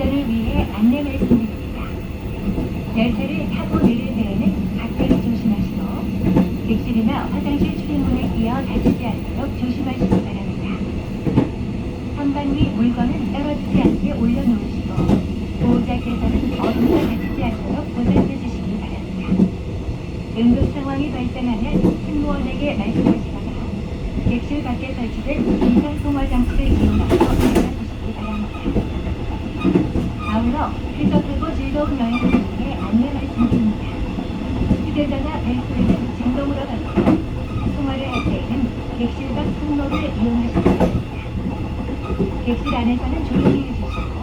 안내 말씀드립니다. 열차를 타고 내릴 때에는 각별히 조심하시고 객실이나 화장실 출입문에 끼어 다치지 않도록 조심하시기 바랍니다. 선반 위 물건은 떨어지지 않게 올려놓으시고 보호자께서는 어디가 다치지 않도록 보살펴 주시기 바랍니다. 응급 상황이 발생하면 승무원에게 말씀하시거나 객실 밖에 설치된 비상 통화 장치를 이용하여 알려주시기 바랍니다. 다음으로 쾌적하고 즐거운 여행을 위해 안내 말씀드립니다. 휴대전화 벨소리는 진동으로 받고 통화를 할 때에는 객실 밖 통로를 이용하시기 바랍니다. 객실 안에서는 조용히 해주시고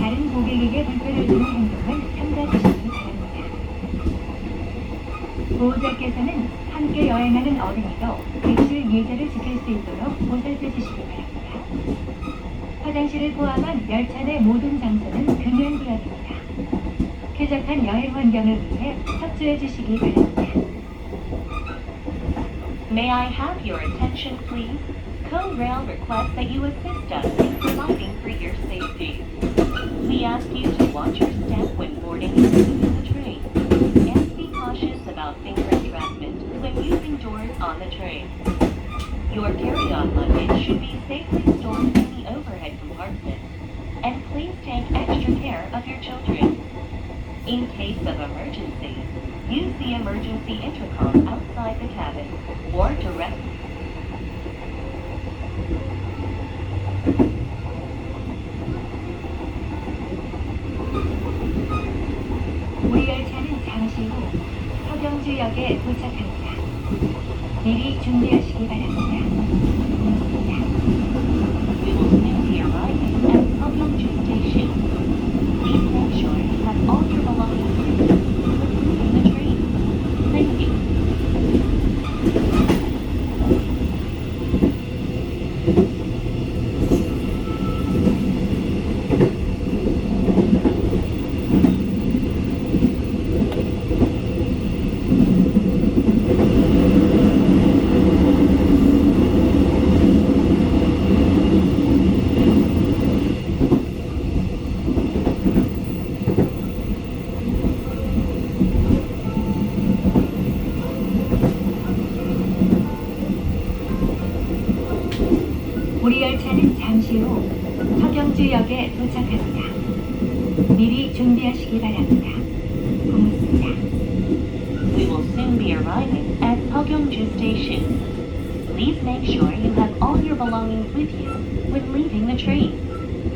다른 고객에게 불편을 주는 행동은 삼가주시기 바랍니다. 보호자께서는 함께 여행하는 어린이도 객실 예절을 지킬 수 있도록 보살펴 주시기 바랍니다. 화장실을 포함한 열차 내 모든 장소는 금연구역입니다. 쾌적한 여행 환경을 위해 협조해 주시기 바랍니다. May I have your attention, please? CoRail requests that you assist us in providing for your safety. We ask you to watch your step when boarding and leaving the train, and be cautious about finger entrapment when using doors on the train. Your carry-on luggage should be safely stored in the overhead compartment, and please take extra care of your children. In case of emergency, use the emergency intercom outside the cabin or direct 우리 열차는 잠시 후 서경주역에 도착합니다. 미리 준비하시기 바랍니다. 잠시 후 서경주역에 도착합니다. 미리 준비하시기 바랍니다. 고맙습니다. We will soon be arriving at Seongyeongju Station. Please make sure you have all your belongings with you when leaving the train.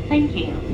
Thank you.